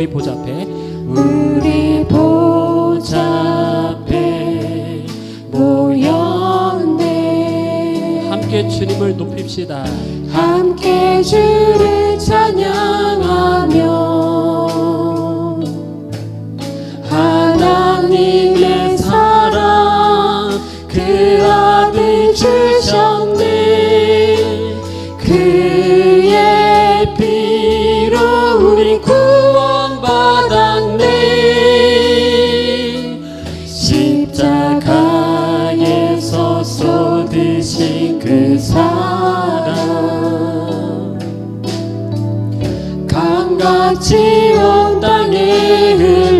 우리 보좌 앞에. 우리 보좌 앞에 모였네 함께 주님을 높입시다. 함께 주를 같이 온 땅에 흘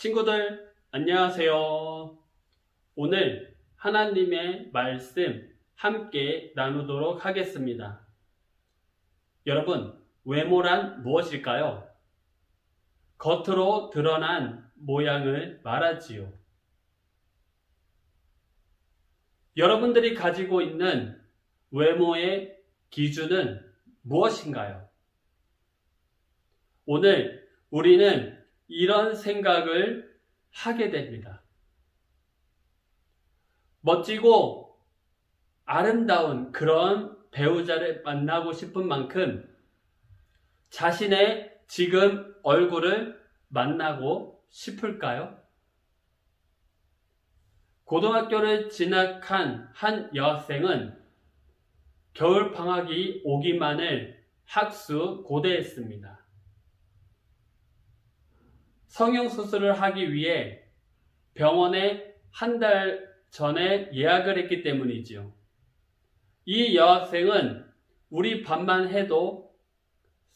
친구들 안녕하세요. 오늘 하나님의 말씀 함께 나누도록 하겠습니다. 여러분, 외모란 무엇일까요? 겉으로 드러난 모양을 말하지요. 여러분들이 가지고 있는 외모의 기준은 무엇인가요? 오늘 우리는 이런 생각을 하게 됩니다. 멋지고 아름다운 그런 배우자를 만나고 싶은 만큼 자신의 지금 얼굴을 만나고 싶을까요? 고등학교를 진학한 한 여학생은 겨울 방학이 오기만을 학수 고대했습니다. 성형수술을 하기 위해 병원에 한 달 전에 예약을 했기 때문이지요. 이 여학생은 우리 반만 해도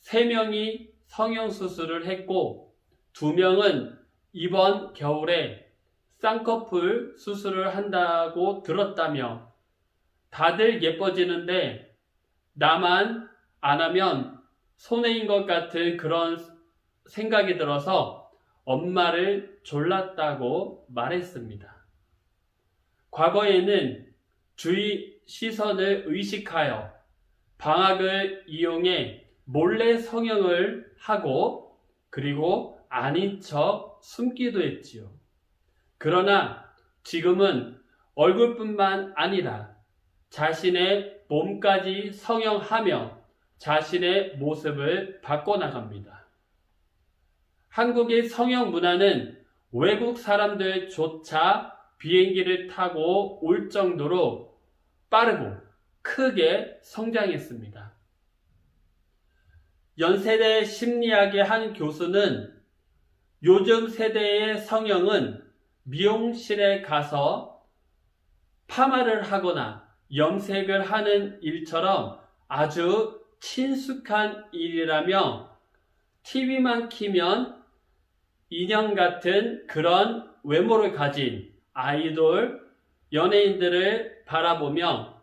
3명이 성형수술을 했고 2명은 이번 겨울에 쌍꺼풀 수술을 한다고 들었다며 다들 예뻐지는데 나만 안 하면 손해인 것 같은 그런 생각이 들어서 엄마를 졸랐다고 말했습니다. 과거에는 주의 시선을 의식하여 방학을 이용해 몰래 성형을 하고 그리고 아닌 척 숨기도 했지요. 그러나 지금은 얼굴뿐만 아니라 자신의 몸까지 성형하며 자신의 모습을 바꿔나갑니다. 한국의 성형 문화는 외국 사람들조차 비행기를 타고 올 정도로 빠르고 크게 성장했습니다. 연세대 심리학의 한 교수는 요즘 세대의 성형은 미용실에 가서 파마를 하거나 염색을 하는 일처럼 아주 친숙한 일이라며 TV만 키면 인형 같은 그런 외모를 가진 아이돌, 연예인들을 바라보며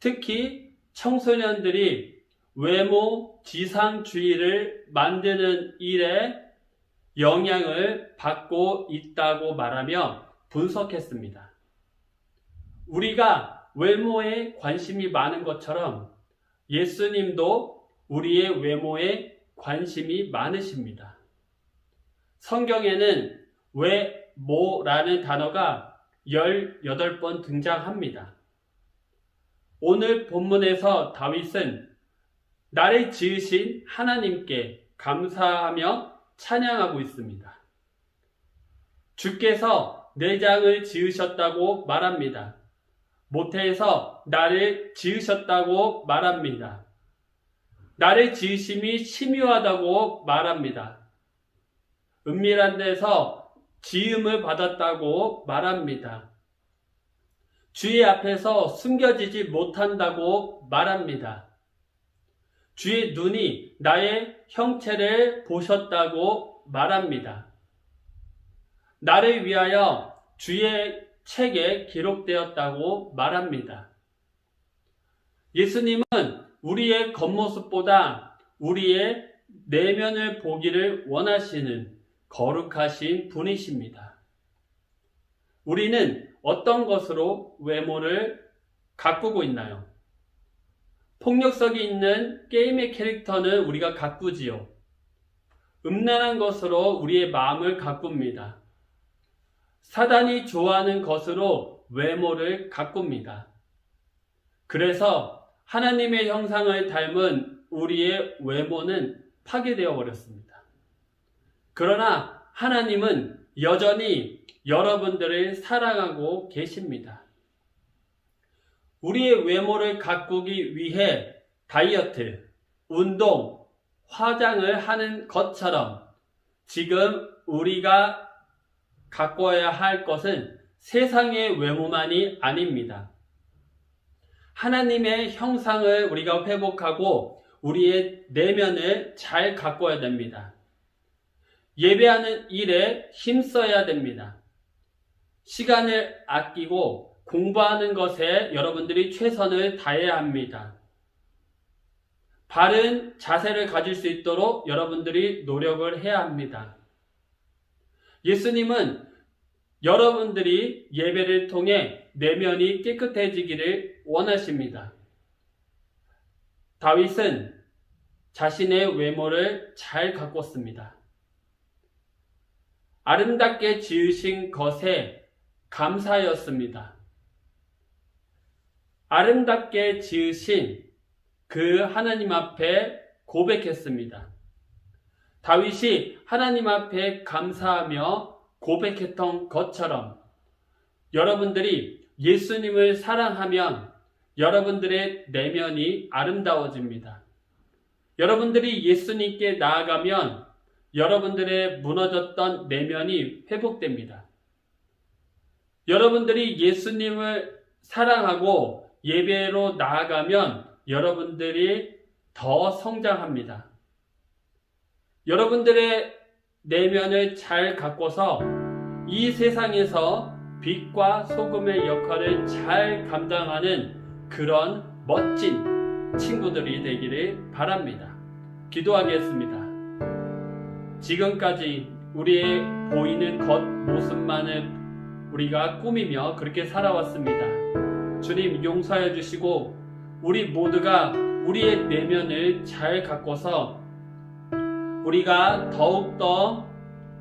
특히 청소년들이 외모 지상주의를 만드는 일에 영향을 받고 있다고 말하며 분석했습니다. 우리가 외모에 관심이 많은 것처럼 예수님도 우리의 외모에 관심이 많으십니다. 성경에는 외모라는 단어가 18번 등장합니다. 오늘 본문에서 다윗은 나를 지으신 하나님께 감사하며 찬양하고 있습니다. 주께서 내장을 지으셨다고 말합니다. 모태에서 나를 지으셨다고 말합니다. 나를 지으심이 심유하다고 말합니다. 은밀한 데서 지음을 받았다고 말합니다. 주의 앞에서 숨겨지지 못한다고 말합니다. 주의 눈이 나의 형체를 보셨다고 말합니다. 나를 위하여 주의 책에 기록되었다고 말합니다. 예수님은 우리의 겉모습보다 우리의 내면을 보기를 원하시는 거룩하신 분이십니다. 우리는 어떤 것으로 외모를 가꾸고 있나요? 폭력성이 있는 게임의 캐릭터는 우리가 가꾸지요. 음란한 것으로 우리의 마음을 가꿉니다. 사단이 좋아하는 것으로 외모를 가꿉니다. 그래서 하나님의 형상을 닮은 우리의 외모는 파괴되어 버렸습니다. 그러나 하나님은 여전히 여러분들을 사랑하고 계십니다. 우리의 외모를 가꾸기 위해 다이어트, 운동, 화장을 하는 것처럼 지금 우리가 가꿔야 할 것은 세상의 외모만이 아닙니다. 하나님의 형상을 우리가 회복하고 우리의 내면을 잘 가꿔야 됩니다. 예배하는 일에 힘써야 됩니다. 시간을 아끼고 공부하는 것에 여러분들이 최선을 다해야 합니다. 바른 자세를 가질 수 있도록 여러분들이 노력을 해야 합니다. 예수님은 여러분들이 예배를 통해 내면이 깨끗해지기를 원하십니다. 다윗은 자신의 외모를 잘 가꿨습니다. 아름답게 지으신 것에 감사였습니다. 아름답게 지으신 그 하나님 앞에 고백했습니다. 다윗이 하나님 앞에 감사하며 고백했던 것처럼 여러분들이 예수님을 사랑하면 여러분들의 내면이 아름다워집니다. 여러분들이 예수님께 나아가면 여러분들의 무너졌던 내면이 회복됩니다. 여러분들이 예수님을 사랑하고 예배로 나아가면 여러분들이 더 성장합니다. 여러분들의 내면을 잘 가꿔서 이 세상에서 빛과 소금의 역할을 잘 감당하는 그런 멋진 친구들이 되기를 바랍니다. 기도하겠습니다. 지금까지 우리의 보이는 겉모습만을 우리가 꾸미며 그렇게 살아왔습니다. 주님 용서해 주시고 우리 모두가 우리의 내면을 잘 가꿔서 우리가 더욱더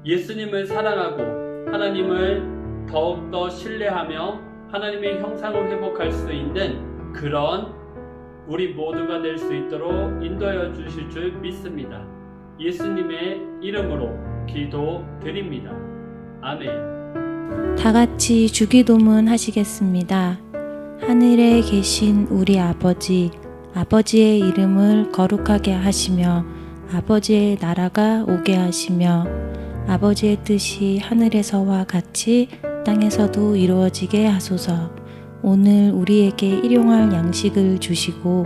예수님을 사랑하고 하나님을 더욱더 신뢰하며 하나님의 형상을 회복할 수 있는 그런 우리 모두가 될 수 있도록 인도하여 주실 줄 믿습니다. 예수님의 이름으로 기도드립니다. 아멘. 다 같이 주기도문 하시겠습니다. 하늘에 계신 우리 아버지, 아버지의 이름을 거룩하게 하시며, 아버지의 나라가 오게 하시며, 아버지의 뜻이 하늘에서와 같이 땅에서도 이루어지게 하소서. 오늘 우리에게 일용할 양식을 주시고,